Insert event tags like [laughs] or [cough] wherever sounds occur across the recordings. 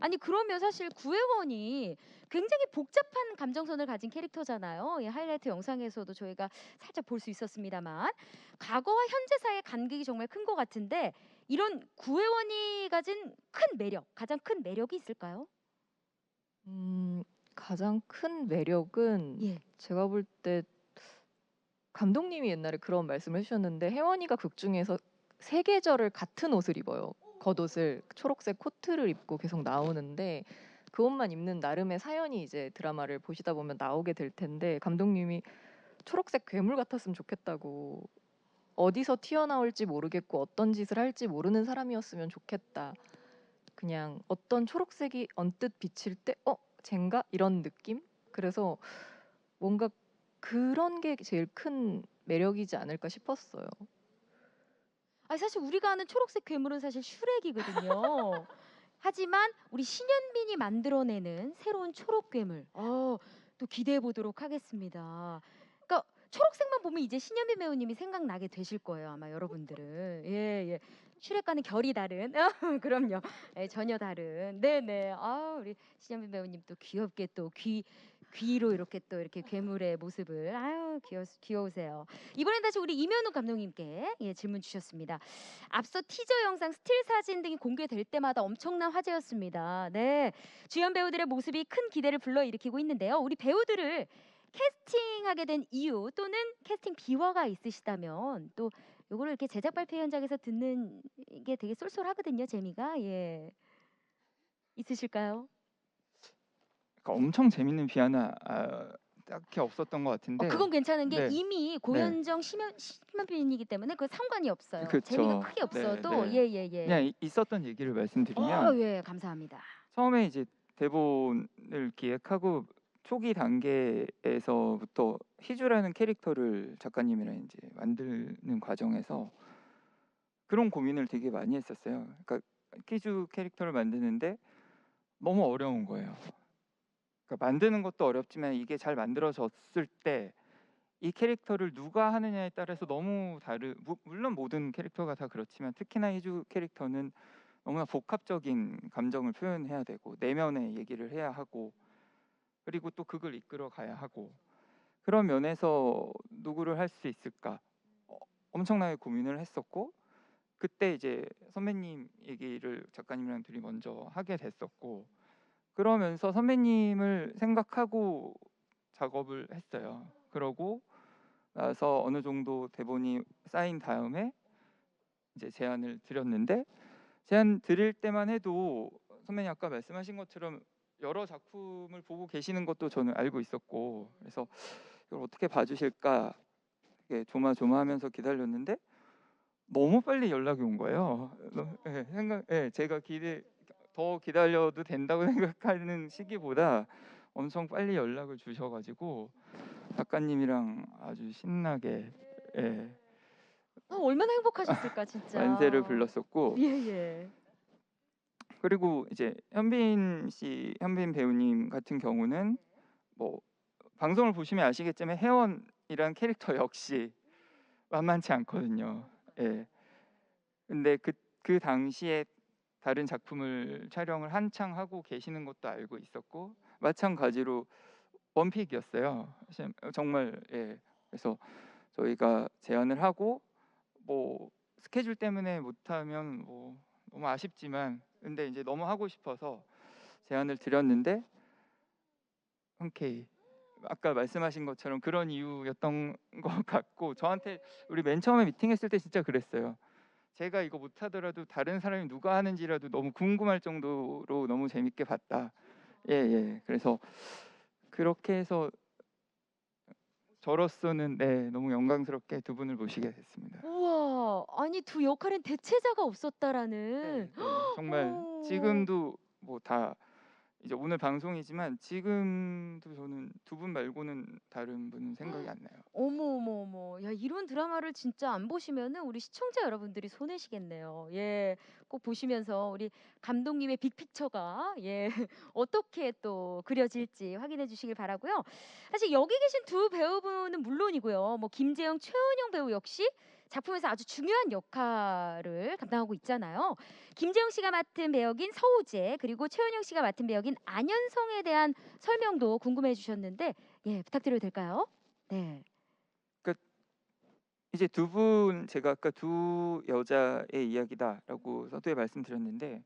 아니 그러면 사실 구혜원이 굉장히 복잡한 감정선을 가진 캐릭터잖아요. 예, 하이라이트 영상에서도 저희가 살짝 볼 수 있었습니다만 과거와 현재 사이의 간극이 정말 큰 것 같은데 이런 구혜원이 가진 큰 매력, 가장 큰 매력이 있을까요? 음 가장 큰 매력은 예. 제가 볼 때 감독님이 옛날에 그런 말씀을 해 주셨는데 혜원이가 극 중에서 세 계절을 같은 옷을 입어요. 겉옷을 초록색 코트를 입고 계속 나오는데 그 옷만 입는 나름의 사연이 이제 드라마를 보시다 보면 나오게 될 텐데 감독님이 초록색 괴물 같았으면 좋겠다고 어디서 튀어나올지 모르겠고 어떤 짓을 할지 모르는 사람이었으면 좋겠다. 그냥 어떤 초록색이 언뜻 비칠 때 어? 쟨가? 이런 느낌? 그래서 뭔가 그런 게 제일 큰 매력이지 않을까 싶었어요. 아니 사실 우리가 아는 초록색 괴물은 사실 슈렉이거든요. [laughs] 하지만 우리 신현빈이 만들어내는 새로운 초록 괴물, 어, 또 기대해 보도록 하겠습니다. 그러니까 초록색만 보면 이제 신현빈 배우님이 생각나게 되실 거예요, 아마 여러분들은. 예, 예. 슈렉과는 결이 다른, [laughs] 그럼요, 예, 전혀 다른. 네, 네. 아, 우리 신현빈 배우님 또 귀엽게 또 귀 귀로 이렇게 또 이렇게 괴물의 모습을 아유 귀여 귀여우세요. 이번엔 다시 우리 이면우 감독님께 예, 질문 주셨습니다. 앞서 티저 영상, 스틸 사진 등이 공개될 때마다 엄청난 화제였습니다. 네, 주연 배우들의 모습이 큰 기대를 불러일으키고 있는데요. 우리 배우들을 캐스팅하게 된 이유 또는 캐스팅 비화가 있으시다면 또 요거를 이렇게 제작 발표 현장에서 듣는 게 되게 쏠쏠하거든요. 재미가 예 있으실까요? 그러니까 엄청 재밌는 비하나 아, 딱히 없었던 것 같은데 어, 그건 괜찮은 게 네. 이미 고현정 심연 심연빈이기 때문에 그 상관이 없어요. 그쵸. 재미가 크게 네, 없어도 네. 예예 예. 그냥 이- 있었던 얘기를 말씀드리면 어, 예, 감사합니다. 처음에 이제 대본을 기획하고 초기 단계에서부터 희주라는 캐릭터를 작가님이랑 이제 만드는 과정에서 그런 고민을 되게 많이 했었어요. 그러니까 희주 캐릭터를 만드는데 너무 어려운 거예요. 그러니까 만드는 것도 어렵지만 이게 잘 만들어졌을 때 이 캐릭터를 누가 하느냐에 따라서 너무 다르 무- 물론 모든 캐릭터가 다 그렇지만 특히나 희주 캐릭터는 너무나 복합적인 감정을 표현해야 되고 내면의 얘기를 해야 하고 그리고 또 그걸 이끌어 가야 하고 그런 면에서 누구를 할 수 있을까 어, 엄청나게 고민을 했었고 그때 이제 선배님 얘기를 작가님이랑 둘이 먼저 하게 됐었고 그러면서 선배님을 생각하고 작업을 했어요. 그러고 나서 어느 정도 대본이 쌓인 다음에 이제 제안을 드렸는데 제안 드릴 때만 해도 선배님 아까 말씀하신 것처럼 여러 작품을 보고 계시는 것도 저는 알고 있었고 그래서 이걸 어떻게 봐주실까 조마조마하면서 기다렸는데 너무 빨리 연락이 온 거예요. 예, 생각, 예, 제가 기대 더 기다려도 된다고 [laughs] 생각하는 시기보다 엄청 빨리 연락을 주셔가지고 작가님이랑 아주 신나게 예, 아, 얼마나 행복하셨을까 진짜. 만세를 불렀었고 예 예. 그리고 이제 현빈 씨, 현빈 배우님 같은 경우는 뭐 방송을 보시면 아시겠지만 혜원이란 캐릭터 역시 만만치 않거든요. 예. 근데 그, 그 당시에 다른 작품을 촬영을 한창 하고 계시는 것도 알고 있었고 마찬가지로 원픽이었어요. 심- 정말 예. 그래서 저희가 제안을 하고 뭐 스케줄 때문에 못하면 뭐 너무 아쉽지만 근데 이제 너무 하고 싶어서 제안을 드렸는데 흔쾌히 아까 말씀하신 것처럼 그런 이유였던 [laughs] 것 같고 저한테 우리 맨 처음에 미팅했을 때 진짜 그랬어요. 제가 이거 못하더라도 다른 사람이 누가 하는지라도 너무 궁금할 정도로 너무 재밌게 봤다. 예 예. 그래서 그렇게 해서 저로서는 네 너무 영광스럽게 두 분을 모시게 됐습니다. 우와, 아니 두 역할엔 대체자가 네, 없었다라는. 네, 정말 오. 지금도 뭐 다 이제 오늘 방송이지만 지금도 저는 두 분 말고는 다른 분은 생각이 안 나요. 어머 어머 어머. 야, 이런 드라마를 진짜 안 보시면은 우리 시청자 여러분들이 손해시겠네요. 예. 꼭 보시면서 우리 감독님의 빅픽처가 예, [laughs] 어떻게 또 그려질지 확인해 주시길 바라고요. 사실 여기 계신 두 배우분은 물론이고요. 뭐 김재영, 최은영 배우 역시 작품에서 아주 중요한 역할을 담당하고 있잖아요. 김재용 씨가 맡은 배역인 서우재 그리고 최은영 씨가 맡은 배역인 안현성에 대한 설명도 궁금해 주셨는데 예 부탁드려도 될까요? 네. 이제 두 분 제가 아까 두 여자의 이야기다라고 서두에 말씀드렸는데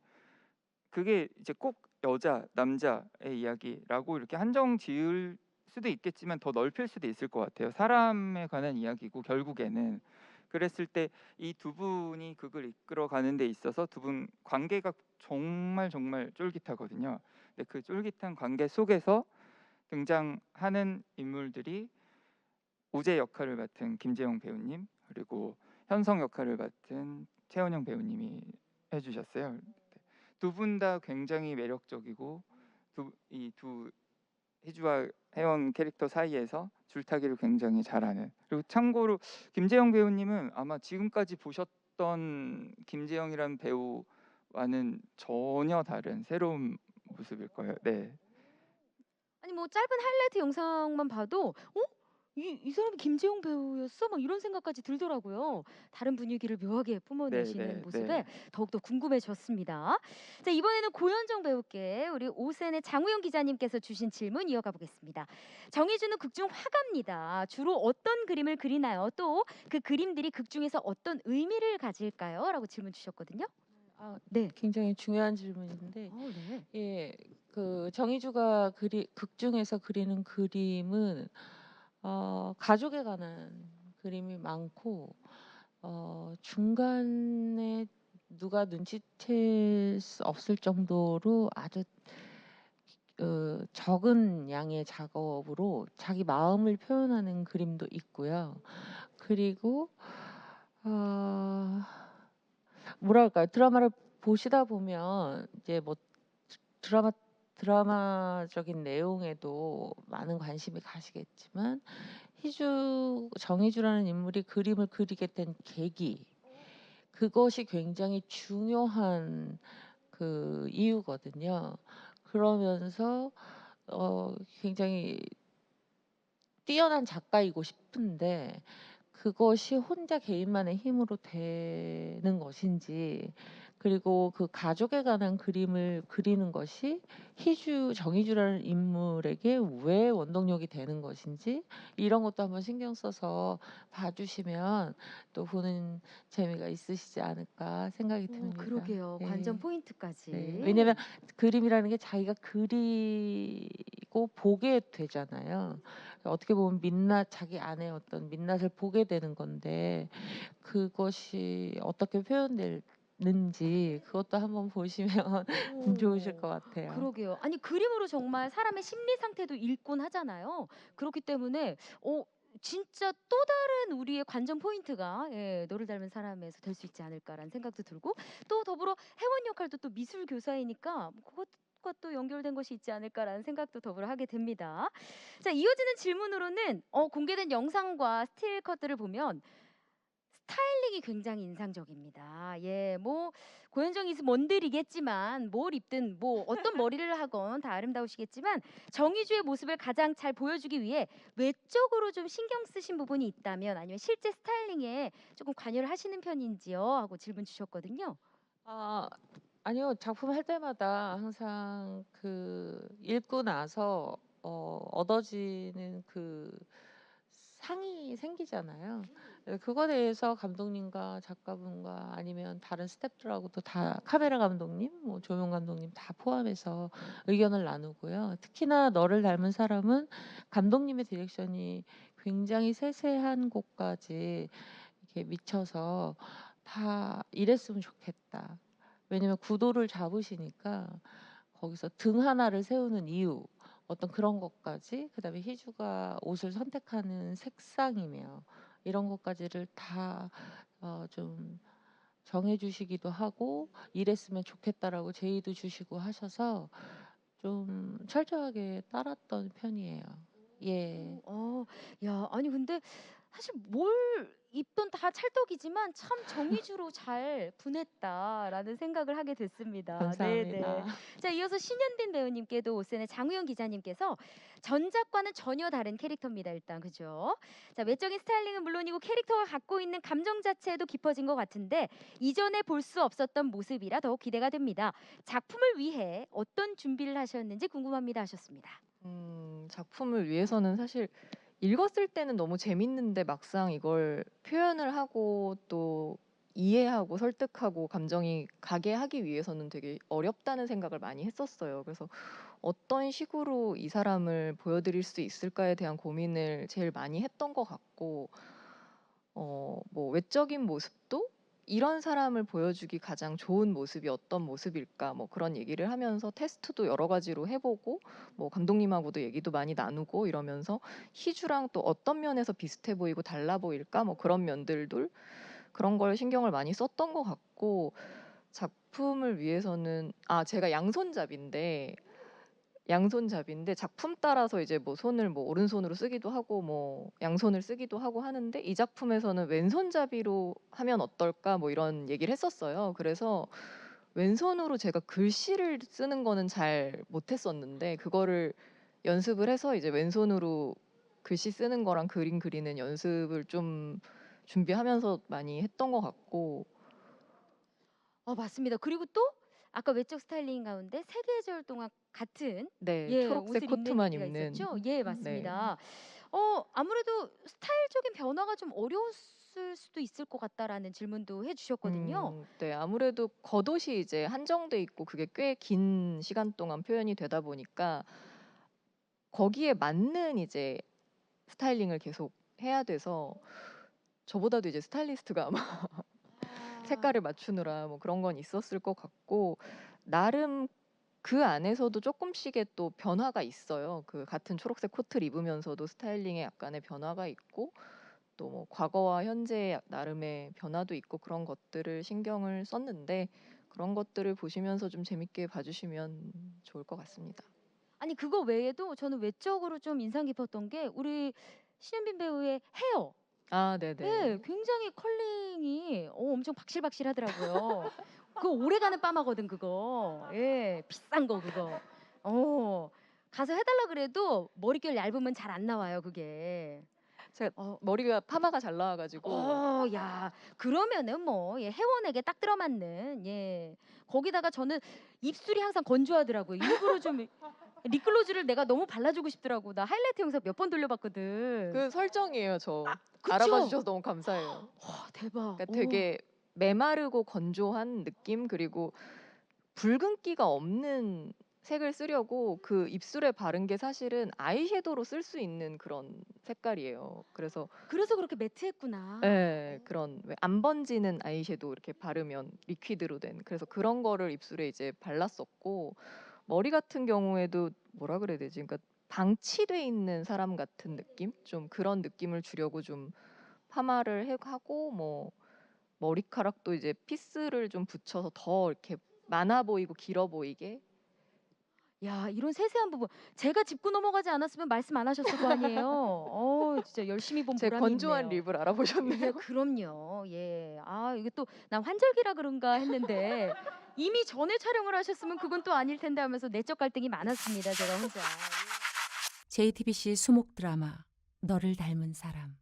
그게 이제 꼭 여자 남자의 이야기라고 이렇게 한정 지을 수도 있겠지만 더 넓힐 수도 있을 것 같아요. 사람에 관한 이야기고 결국에는 그랬을 때 이 두 분이 그걸 이끌어 가는 데 있어서 두 분 관계가 정말 정말 쫄깃하거든요. 근데 그 쫄깃한 관계 속에서 등장하는 인물들이 우재 역할을 맡은 김재용 배우님 그리고 현성 역할을 맡은 최원영 배우님이 해주셨어요. 두 분 다 굉장히 매력적이고 이두 희주와 혜원 캐릭터 사이에서 줄타기를 굉장히 잘하는 그리고 참고로 김재영 배우님은 아마 지금까지 보셨던 김재영이라는 배우와는 전혀 다른 새로운 모습일 거예요. 네. 아니 뭐 짧은 하이라이트 영상만 봐도 어? 이, 이 사람이 김재용 배우였어? 막 이런 생각까지 들더라고요. 다른 분위기를 묘하게 뿜어내시는 네, 네, 모습에 네. 더욱더 궁금해졌습니다. 자 이번에는 고현정 배우께 우리 오센의 장우영 기자님께서 주신 질문 이어가 보겠습니다. 정해주는 극중 화가입니다. 주로 어떤 그림을 그리나요? 또 그 그림들이 극중에서 어떤 의미를 가질까요? 라고 질문 주셨거든요. 아, 네. 굉장히 중요한 질문인데 어, 네. 예, 그 정희주가 그리 극 중에서 그리는 그림은 어, 가족에 관한 그림이 많고 어, 중간에 누가 눈치챌 수 없을 정도로 아주 어, 적은 양의 작업으로 자기 마음을 표현하는 그림도 있고요. 그리고 어, 뭐랄까요 드라마를 보시다 보면 이제 뭐 드라마 드라마적인 내용에도 많은 관심이 가시겠지만 희주 정희주라는 인물이 그림을 그리게 된 계기 그것이 굉장히 중요한 그 이유거든요. 그러면서 어 굉장히 뛰어난 작가이고 싶은데 그것이 혼자 개인만의 힘으로 되는 것인지 그리고 그 가족에 관한 그림을 그리는 것이 희주 정희주라는 인물에게 왜 원동력이 되는 것인지 이런 것도 한번 신경 써서 봐주시면 또 보는 재미가 있으시지 않을까 생각이 어, 듭니다. 그러게요. 네. 관전 포인트까지. 네. 왜냐면 그림이라는 게 자기가 그리고 보게 되잖아요. 어떻게 보면 민낯 자기 안에 어떤 민낯을 보게 되는 건데 그것이 어떻게 표현될 는지 그것도 한번 보시면 [laughs] 좋으실 것 같아요. 그러게요. 아니 그림으로 정말 사람의 심리 상태도 읽곤 하잖아요. 그렇기 때문에 어 진짜 또 다른 우리의 관전 포인트가 예, 너를 닮은 사람에서 될 수 있지 않을까라는 생각도 들고 또 더불어 회원 역할도 또 미술 교사이니까 뭐 그것과 또 연결된 것이 있지 않을까라는 생각도 더불어 하게 됩니다. 자 이어지는 질문으로는 어, 공개된 영상과 스틸 컷들을 보면 스타일링이 굉장히 인상적입니다. 예, 뭐 고현정이 뭔들이겠지만 뭘 입든 뭐 어떤 [laughs] 머리를 하건 다 아름다우시겠지만 정의주의 모습을 가장 잘 보여주기 위해 외적으로 좀 신경 쓰신 부분이 있다면 아니면 실제 스타일링에 조금 관여를 하시는 편인지요? 하고 질문 주셨거든요. 아 아니요 작품 할 때마다 항상 그 읽고 나서 어, 얻어지는 그 상이 생기잖아요. 예, 그거에 대해서 감독님과 작가분과 아니면 다른 스태프들하고도 다 카메라 감독님, 뭐 조명 감독님 다 포함해서 의견을 나누고요. 특히나 너를 닮은 사람은 감독님의 디렉션이 굉장히 세세한 곳까지 이렇게 미쳐서 다 이랬으면 좋겠다. 왜냐면 구도를 잡으시니까 거기서 등 하나를 세우는 이유 어떤 그런 것까지 그다음에 희주가 옷을 선택하는 색상이며 이런 것까지를 다 어, 좀 정해주시기도 하고 이랬으면 좋겠다라고 제의도 주시고 하셔서 좀 철저하게 따랐던 편이에요. 예. 어, 야, 아니 근데 사실 뭘 입던 다 찰떡이지만 참 정의주로 잘 분했다라는 생각을 하게 됐습니다. 감사합니다. 자, 이어서 신현빈 배우님께도 오센의 장우영 기자님께서 전작과는 전혀 다른 캐릭터입니다. 일단 그죠? 자, 외적인 스타일링은 물론이고 캐릭터가 갖고 있는 감정 자체도 깊어진 것 같은데 이전에 볼 수 없었던 모습이라 더욱 기대가 됩니다. 작품을 위해 어떤 준비를 하셨는지 궁금합니다 하셨습니다. 음, 작품을 위해서는 사실 읽었을 때는 너무 재밌는데 막상 이걸 표현을 하고 또 이해하고 설득하고 감정이 가게 하기 위해서는 되게 어렵다는 생각을 많이 했었어요. 그래서 어떤 식으로 이 사람을 보여드릴 수 있을까에 대한 고민을 제일 많이 했던 것 같고, 어, 뭐 외적인 모습도 이런 사람을 보여주기 가장 좋은 모습이 어떤 모습일까? 뭐 그런 얘기를 하면서 테스트도 여러 가지로 해보고 뭐 감독님하고도 얘기도 많이 나누고 이러면서 희주랑 또 어떤 면에서 비슷해 보이고 달라 보일까? 뭐 그런 면들도 그런 걸 신경을 많이 썼던 것 같고 작품을 위해서는 아 제가 양손잡이인데 양손잡이인데 작품 따라서 이제 뭐 손을 뭐 오른손으로 쓰기도 하고 뭐 양손을 쓰기도 하고 하는데 이 작품에서는 왼손잡이로 하면 어떨까 뭐 이런 얘기를 했었어요. 그래서 왼손으로 제가 글씨를 쓰는 거는 잘 못했었는데 그거를 연습을 해서 이제 왼손으로 글씨 쓰는 거랑 그림 그리는 연습을 좀 준비하면서 많이 했던 것 같고 어, 맞습니다. 그리고 또 아까 외적 스타일링 가운데 세 계절 동안 같은 네 예, 초록색 코트만 얘기가 입는 있었죠? 예, 맞습니다. 어, 아무래도 스타일적인 변화가 좀 어려웠을 수도 있을 것 같다라는 질문도 해주셨거든요. 음, 네, 아무래도 겉옷이 이제 한정돼 있고 그게 꽤 긴 시간 동안 표현이 되다 보니까 거기에 맞는 이제 스타일링을 계속 해야 돼서 저보다도 이제 스타일리스트가 아마 색깔을 맞추느라 뭐 그런 건 있었을 것 같고 나름 그 안에서도 조금씩의 또 변화가 있어요. 그 같은 초록색 코트를 입으면서도 스타일링에 약간의 변화가 있고 또 뭐 과거와 현재 나름의 변화도 있고 그런 것들을 신경을 썼는데 그런 것들을 보시면서 좀 재밌게 봐주시면 좋을 것 같습니다. 아니 그거 외에도 저는 외적으로 좀 인상 깊었던 게 우리 신현빈 배우의 헤어. 아, 네네. 네, 굉장히 컬링이 어, 엄청 박실박실하더라고요. 그거 오래가는 빠마거든 그거. 예, 비싼 거 그거. 어, 가서 해달라 그래도 머릿결 얇으면 잘 안 나와요 그게. 제가 어, 머리가 파마가 잘 나와가지고 어, 야, 그러면은 뭐 예, 회원에게 딱 들어맞는 예. 거기다가 저는 입술이 항상 건조하더라고요. 일부러 좀 [laughs] 립글로즈를 내가 너무 발라주고 싶더라고. 나 하이라이트 영상 몇 번 돌려봤거든. 그 설정이에요, 저. 그쵸? 알아봐 주셔서 너무 감사해요. 와, 대박. 그러니까 오. 되게 메마르고 건조한 느낌 그리고 붉은기가 없는 색을 쓰려고 그 입술에 바른 게 사실은 아이섀도우로 쓸 수 있는 그런 색깔이에요. 그래서 그래서 그렇게 매트했구나. 예, 그런 왜 안 번지는 아이섀도우 이렇게 바르면 리퀴드로 된 그래서 그런 거를 입술에 이제 발랐었고 머리 같은 경우에도 뭐라 그래야 되지? 그러니까 방치돼 있는 사람 같은 느낌? 좀 그런 느낌을 주려고 좀 파마를 해- 하고 뭐 머리카락도 이제 피스를 좀 붙여서 더 이렇게 많아 보이고 길어 보이게 야, 이런 세세한 부분 제가 짚고 넘어가지 않았으면 말씀 안 하셨을 거 아니에요. 어, 진짜 열심히 본 제 보람이 건조한 있네요. 립을 알아보셨네요. 예, 그럼요. 예. 아, 이게 또 난 환절기라 그런가 했는데 이미 전에 촬영을 하셨으면 그건 또 아닐 텐데 하면서 내적 갈등이 많았습니다. 제가 혼자. JTBC 수목 드라마 너를 닮은 사람